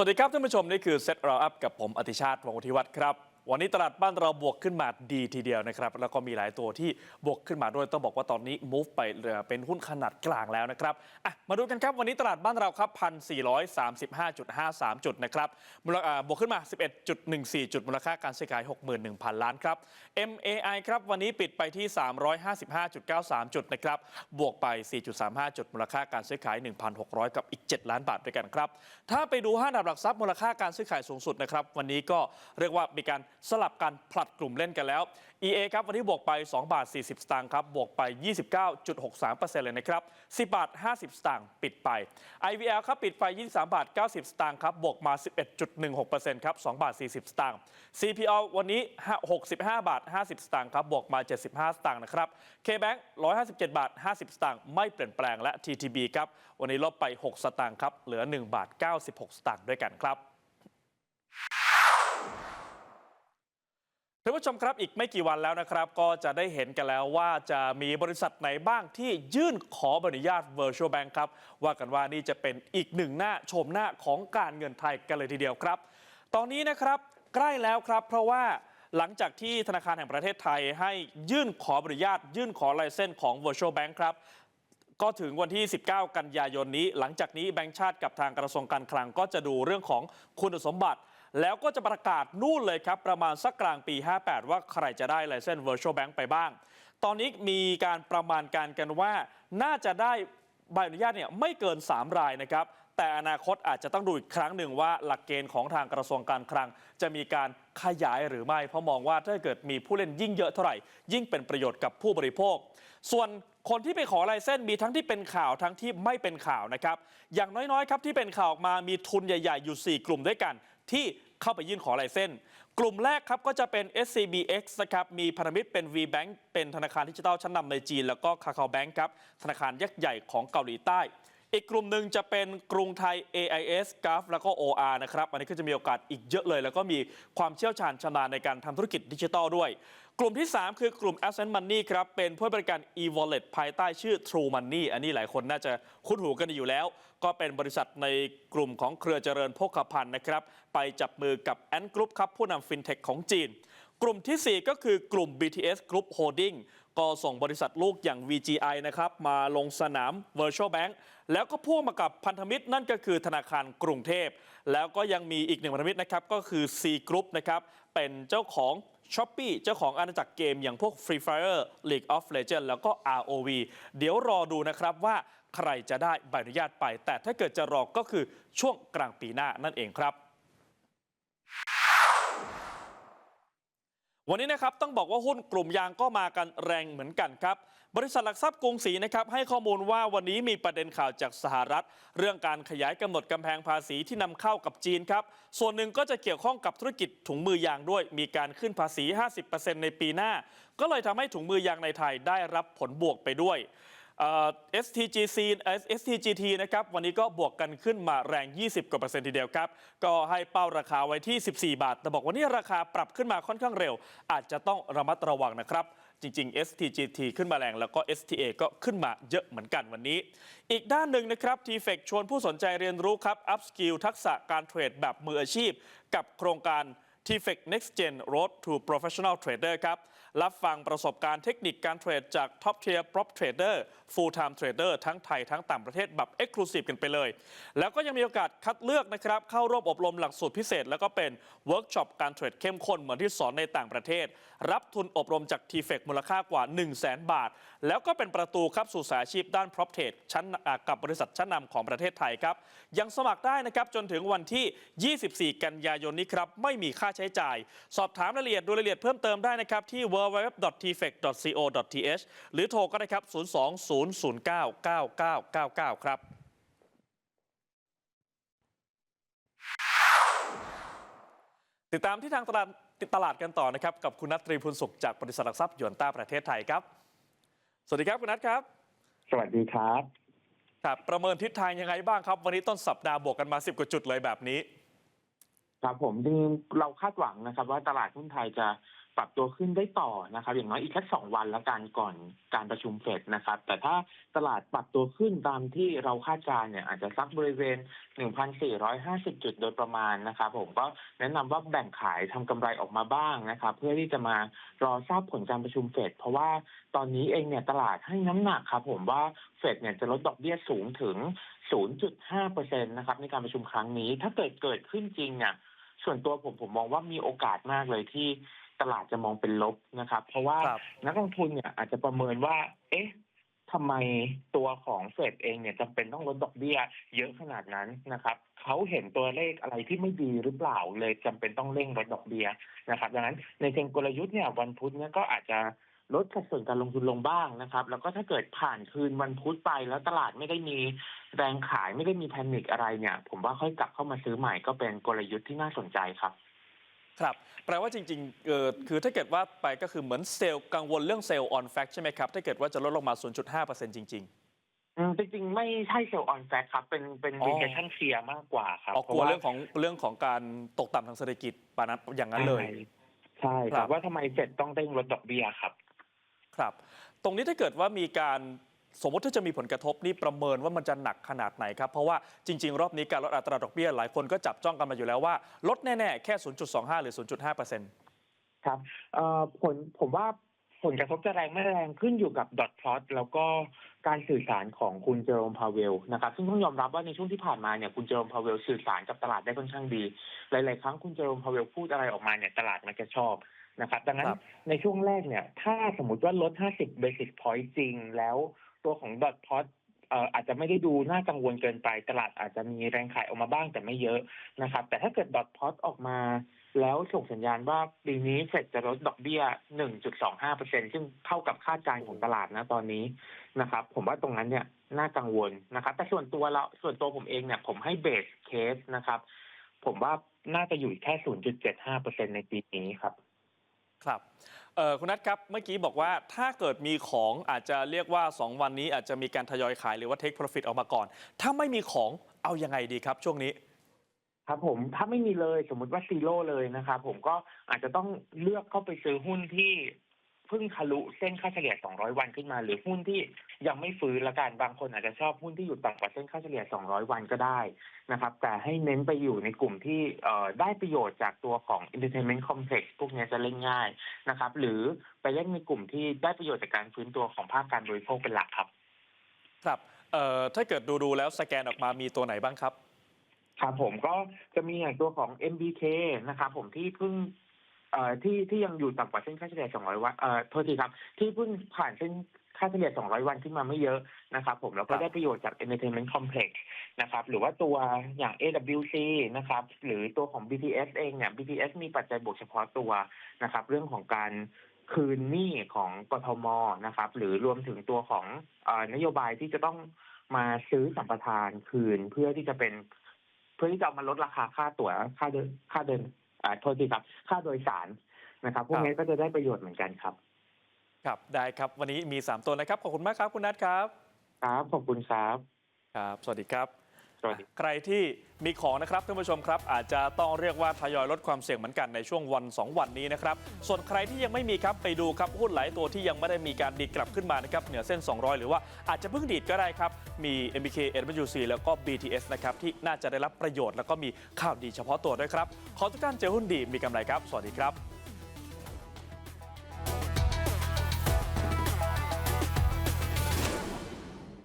สวัสดีครับท่านผู้ชม นี่คือเซตเราอัพกับผมอธิชาติวงศ์วุฒิวัฒน์ครับ วันนี้ตลาดบ้านเราบวกขึ้นมาดีทีเดียวนะครับ แล้วก็มีหลายตัวที่บวกขึ้นมาด้วยต้องบอกว่าตอนนี้ move ไปเป็นหุ้นขนาดกลางแล้วนะครับอะมาดูกันครับวันนี้ตลาดบ้านเราครับ 1,435.53 จุดนะครับมูลค่าบวกขึ้นมา 11.14 จุดมูลค่าการซื้อขาย 61,000 ล้านครับ MAI ครับวันนี้ปิดไปที่ 355.93 จุดนะครับบวกไป 4.35 จุดมูลค่าการซื้อขาย 1,600 กับอีก 7 ล้านบาทด้วยกันครับถ้าไปดูห้าอันดับหลักทรัพย์มูลค่าการซื้อขายสูงสุดนะครับวันนี้ก็เรียกว่ามีการสลับกันผลัดกลุ่มเล่นกันแล้ว EA ครับวันนี้บวกไป 2 บาท 40 สตางค์ครับบวกไป 29.63%เลยนะครับ 10 บาท 50 สตางค์ปิดไป IVL ครับปิดไป 23 บาท 90 สตางค์ครับบวกมา 11.16%ครับ2บาท 40 สตางค์ CPO วันนี้ 65 บาท 50 สตางค์ครับบวกมา 75 สตางค์นะครับ KBank 157 บาท 50 สตางค์ไม่เปลี่ยนแปลงและ TTB ครับวันนี้ลบไป 6 สตางค์ครับเหลือ 1 บาท 96 สตางค์ด้วยกันครับ ท่านผู้ชมครับอีกไม่กี่วันแล้วนะครับ ก็จะได้เห็นกันแล้วว่าจะมีบริษัทไหนบ้างที่ยื่นขอบอนุญาต Virtual Bank ครับ ว่ากันว่านี่จะเป็นอีกหนึ่งหน้าชมหน้าของการเงินไทยกันเลยทีเดียวครับ ตอนนี้นะครับใกล้แล้วครับ เพราะว่าหลังจากที่ธนาคารแห่งประเทศไทยให้ยื่นขอบอนุญาต ยื่นขอลเซนส์ของ Virtual Bank ครับก็ถึงวันที่ 19 กันยายนนี้ หลังจากนี้แบงก์ชาติกับทางกระทรวงการคลังก็จะดูเรื่องของคุณสมบัติ แล้วก็จะประกาศนู่นเลยครับประมาณสักกลางปี 58 ว่าใครจะได้ไลเซนส์ Virtual Bank ไปบ้าง ตอนนี้มีการประมาณการกันว่าน่าจะได้ใบอนุญาตเนี่ยไม่เกิน 3 รายนะครับ แต่อนาคตอาจจะต้องดูอีกครั้งหนึ่งว่าหลักเกณฑ์ของทางกระทรวงการคลัง จะมีการขยายหรือไม่ เพราะมองว่าถ้าเกิดมีผู้เล่นยิ่งเยอะเท่าไหร่ ยิ่งเป็นประโยชน์กับผู้บริโภค ส่วนคนที่ไปขอลายเส้นมีทั้งที่เป็นข่าวทั้งที่ไม่เป็นข่าวนะครับ อย่างน้อยๆครับที่เป็นข่าวออกมามีทุนใหญ่ ๆ อยู่ 4 กลุ่มด้วยกัน ที่เข้าไปยื่นขอลายเส้น กลุ่มแรกครับก็จะเป็น SCBX นะครับ มีพันธมิตรเป็น VBank เป็นธนาคารดิจิทัลชั้นนำในจีน แล้วก็คาคาแบงค์ครับ ธนาคารยักษ์ใหญ่ของเกาหลีใต้ อีกกลุ่มหนึ่งจะเป็นกรุงไทย AIS g a f แล้วก็ OR นะครับ อันนี้ก็จะมีโอกาสอีกเยอะเลย แล้วก็มีความเชี่ยวชาญชำนาญในการทำธุรกิจดิจิทัลด้วย กลุ่มที่ 3 คือกลุ่ม Ascent Money ครับ เป็นผู้ให้บริการ e-wallet ภายใต้ชื่อ True Money อันนี้หลายคนน่าจะคุ้นหูกันอยู่แล้ว ก็เป็นบริษัทในกลุ่มของเครือเจริญโภคภัณฑ์นะครับ ไปจับมือกับ Ant Group ครับ ผู้นำฟินเทคของจีน กลุ่มทีสี่ 4 ก็คือกลุ่ม BTS Group Holding ก็ส่งบริษัทลูกอย่าง VGI นะครับมาลงสนาม Virtual Bank แล้วก็พ่วงมากับพันธมิตรนั่นก็คือธนาคารกรุงเทพ แล้วก็ยังมีอีกหนึ่งพันธมิตรนะครับก็คือ C Group นะครับเป็นเจ้าของ ช้อปปี้เจ้าของอาณาจักรเกมอย่างพวก Free Fire League of Legends แล้วก็ ROV เดี๋ยวรอดูนะครับว่าใครจะได้ใบอนุญาตไป แต่ถ้าเกิดจะรอก็คือช่วงกลางปีหน้านั่นเองครับ วันนี้นะครับต้องบอกว่าหุ้นกลุ่มยางก็มากันแรงเหมือนกันครับ บริษัทหลักทรัพย์กรุงศรีนะครับให้ข้อมูลว่าวันนี้มีประเด็นข่าวจากสหรัฐ เรื่องการขยายกำหนดกำแพงภาษีที่นำเข้ากับจีนครับ ส่วนหนึ่งก็จะเกี่ยวข้องกับธุรกิจถุงมือยางด้วย มีการขึ้นภาษี 50%ในปีหน้า ก็เลยทำให้ถุงมือยางในไทยได้รับผลบวกไปด้วย STGC เอ่อ STGT นะครับวันนี้ก็บวกกันขึ้นมาแรง 20 กว่าเปอร์เซ็นต์ทีเดียวครับ ก็ให้เป้าราคาไว้ที่ 14 บาท แต่บอกว่านี่ราคาปรับขึ้นมาค่อนข้างเร็ว อาจจะต้องระมัดระวังนะครับ จริง ๆ STGT ขึ้นมาแรง แล้วก็ STA ก็ขึ้นมาเยอะเหมือนกันวันนี้ อีกด้านหนึ่งนะครับ t f e c ชวนผู้สนใจเรียนรู้ครับ up skill ทักษะการเทรดแบบมืออาชีพ กับโครงการ t f e c Next Gen Road to Professional Trader ครับ รับฟังประสบการณ์เทคนิคการเทรดจาก Top Tier Prop Trader Full Time Trader ทั้งไทยทั้งต่างประเทศแบบ Exclusive กันไปเลย แล้วก็ยังมีโอกาสคัดเลือกนะครับเข้าร่วมอบรมหลักสูตรพิเศษ แล้วก็เป็นเวิร์กช็อปการเทรดเข้มข้นเหมือนที่สอนในต่างประเทศ รับทุนอบรมจาก t f e c มูลค่ากว่า 1 0 0 0 0แบาท แล้วก็เป็นประตูครับสู่สายอาชีพด้าน Prop Trade ชั้นกับบริษัทชั้นนำของประเทศไทยครับยังสมัครได้นะครับจนถึงวันที่ 24 กันยายนนี้ครับไม่มีค่าใช้จ่าย สอบถามรายละเอียดดูรายละเอียดเพิ่มเติมได้นะครับที่ www.tfec.co.th หรือโทรก็ได้ครับ 020099999 ครับติดตามที่ทางตลาดติดตลาดกันต่อนะครับ กับคุณนัทตรีพุนสุขจากบริษัทหลักทรัพย์หยวนต้าประเทศไทยครับ สวัสดีครับคุณนัทครับ สวัสดีครับครับประเมินทิศทางยังไงบ้างครับ วันนี้ต้นสัปดาห์บวกกันมา 10 กว่าจุดเลยแบบนี้ ครับผมจริงๆเราคาดหวังนะครับ ว่าตลาดหุ้นไทยจะ ปรับตัวขึ้นได้ต่อนะครับ อย่างน้อยอีกแค่สองวันแล้วกันก่อนการประชุมเฟดนะครับ แต่ถ้าตลาดปรับตัวขึ้นตามที่เราคาดการณ์เนี่ยอาจจะสักบริเวณ 1,450 จุดโดยประมาณนะครับผมก็แนะนำว่าแบ่งขายทำกำไรออกมาบ้างนะครับ เพื่อที่จะมารอทราบผลการประชุมเฟดเพราะว่าตอนนี้เองเนี่ยตลาดให้น้ำหนักครับผมว่าเฟดเนี่ยจะลดดอกเบี้ยสูงถึง 0.5%นะครับในการประชุมครั้งนี้ถ้าเกิดเกิดขึ้นจริงเนี่ย ส่วนตัวผมผมมองว่ามีโอกาสมากเลยที่ตลาดจะมองเป็นลบนะครับ เพราะว่าครับนักลงทุนเนี่ยอาจจะประเมินว่า เอ๊ะทำไมตัวของเฟดเองเนี่ยจำเป็นต้องลดดอกเบี้ยเยอะขนาดนั้นนะครับเขาเห็นตัวเลขอะไรที่ไม่ดีหรือเปล่าเลยจำเป็นต้องเร่งลดดอกเบี้ยนะครับ ดังนั้นในเชิงกลยุทธ์เนี่ยวันพุธเนี่ยก็อาจจะ ลดสัดส่วนการลงทุนลงบ้างนะครับ แล้วก็ถ้าเกิดผ่านคืนวันพุธไปแล้วตลาดไม่ได้มีแรงขายไม่ได้มีแพนิคอะไรเนี่ย ผมว่าค่อยกลับเข้ามาซื้อใหม่ก็เป็นกลยุทธ์ที่น่าสนใจครับ ครับ แปลว่าจริงๆเออคือถ้าเกิดว่าไปก็คือเหมือนเซลล์กังวลเรื่องเซลล์ออนแฟกใช่ไหมครับ ถ้าเกิดว่าจะลดลงมา 0.5%จริงอืมจริงๆ ไม่ใช่เซลล์ออนแฟกครับ เป็นเป็นอ๋อ รีเ t ชั่นเฟียมากกว่าครับๆอ๋อกลัวเรื่องของเรื่องของการตกต่ำทางเศรษฐกิจปานนั้นอย่างนั้นเลย ใช่คครัรับ บว่าทำไมเฟดต้องเร่งลดดอกเบี้ยครับ ครับ ตรงนี้ถ้าเกิดว่ามีการสมมติถ้าจะมีผลกระทบนี่ประเมินว่ามันจะหนักขนาดไหนครับ เพราะว่าจริง ๆ รอบนี้การลดอัตราดอกเบี้ยหลายคนก็จับจ้องกันมาอยู่แล้วว่า ลดแน่ ๆ แค่ 0.25 หรือ 0.5%ครับเอ่อผลผมว่าผลกระทบจะแรงไม่แรงขึ้นอยู่กับดอทพลอตแล้วก็การสื่อสารของคุณเจอโรมพาเวลนะครับซึ่งต้องยอมรับว่าในช่วงที่ผ่านมาเนี่ยคุณเจอโรมพาเวลสื่อสารกับตลาดได้ค่อนข้างดี หลาย ๆ ครั้งคุณเจอโรมพาเวลพูดอะไรออกมาเนี่ยตลาดมันจะชอบ นะครับ ดังนั้คนรับในช่วงแรกเนี่ย ถ้าสมมติว่าลด 50 basis point จริง แล้วตัวของดอทพลอตเอ่ออาจจะไม่ได้ดูน่ากังวลเกินไปตลาดอาจจะมีแรงขายออกมาบ้างแต่ไม่เยอะนะครับ แต่ถ้าเกิดดอทพลอตออกมา แล้วส่งสัญญาณว่าปีนี้เฟดจะลดดอกเบี้ย 1.25%ซึ่งเท่ากับคาดการณ์ของตลาดนะตอนนี้นะครับ ผมว่าตรงนั้นเนี่ยน่ากังวลนะครับ แต่ส่วนตัวเราส่วนตัวผมเองเนี่ยผมให้เบสเคสนะครับ ผมว่าน่าจะอยู่แค่ 0.75%ในปีนี้ครับ ครับคุณนัทครับเมื่อกี้บอกว่าถ้าเกิดมีของอาจจะเรียกว่า 2 วันนี้อาจจะมีการทยอยขายหรือว่าเทคโปรฟิตออกมาก่อน ถ้าไม่มีของเอายังไงดีครับช่วงนี้ ครับผมถ้าไม่มีเลยสมมุติว่าซีโร่เลยนะครับผมก็อาจจะต้องเลือกเข้าไปซื้อหุ้นที่ เพิ่งทะลุเส้นค่าเฉลี่ย 200 วันขึ้นมา หรือหุ้นที่ยังไม่ฟื้นละกันบางคนอาจจะชอบหุ้นที่อยู่ต่ำกว่าเส้นค่าเฉลี่ย 200 วันก็ได้นะครับ แต่ให้เน้นไปอยู่ในกลุ่มที่เอ่อได้ประโยชน์จากตัวของ entertainment complex พวกเนี้ยจะเล่นง่ายนะครับ หรือไปเล่นในกลุ่มที่ได้ประโยชน์จากการฟื้นตัวของภาคการบริโภคเป็นหลักครับ ครับเอ่อถ้าเกิดดูดูๆแล้วสแกนออกมามีตัวไหนบ้างครับครับผมก็จะมีอย่างตัวของ MBK นะครับผมที่เพิ่ง เอ่อที่ที่ยังอยู่ต่ำกว่าเส้นค่าเฉลี่ย 200 วันเอ่อโทษทีครับ ที่เพิ่งผ่านเส้นค่าเฉลี่ย 200 วันขึ้นมาไม่เยอะนะครับผมแล้วครัก็บได้ประโยชน์จาก Entertainment Complex นะครับ หรือว่าตัวอย่าง AWC นะครับ หรือตัวของ BTS เองเนี่ย BTS มีปัจจัยบวกเฉพาะตัวนะครับ เรื่องของการคืนหนี้ของกทมนะครับ หรือรวมถึงตัวของเอ่อนโยบายที่จะต้องมาซื้อสัมปทานคืนเพื่อที่จะเป็น เพื่อที่จะเอามาลดราคาค่าตั๋วค่าเดินค่าเดิน อ่าโทษทีครับ ค่าโดยสารนะครับ พวกนี้ก็จะได้ประโยชน์เหมือนกันครับ ครับได้ครับวันนี้มี 3 ตัวนะครับ ขอบคุณมากครับคุณนัทครับ ครับ ขอบคุณครับ ครับ สวัสดีครับ สวัสดี ใครที่มีของนะครับท่านผู้ชมครับ อาจจะต้องเรียกว่าทยอยลดความเสี่ยงเหมือนกันในช่วงวัน 2 วันนี้นะครับ ส่วนใครที่ยังไม่มีครับไปดูครับหุ้นหลายตัวที่ยังไม่ได้มีการดีดกลับขึ้นมานะครับเหนือเส้น 200 หรือว่าอาจจะเพิ่งดีดก็ได้ครับ มี MBK NWC แล้วก็ BTS นะครับที่น่าจะได้รับประโยชน์แล้วก็มีข่าวดีเฉพาะตัวด้วยครับขอทุกท่านเจอหุ้นดีมีกำไรครับ สวัสดีครับ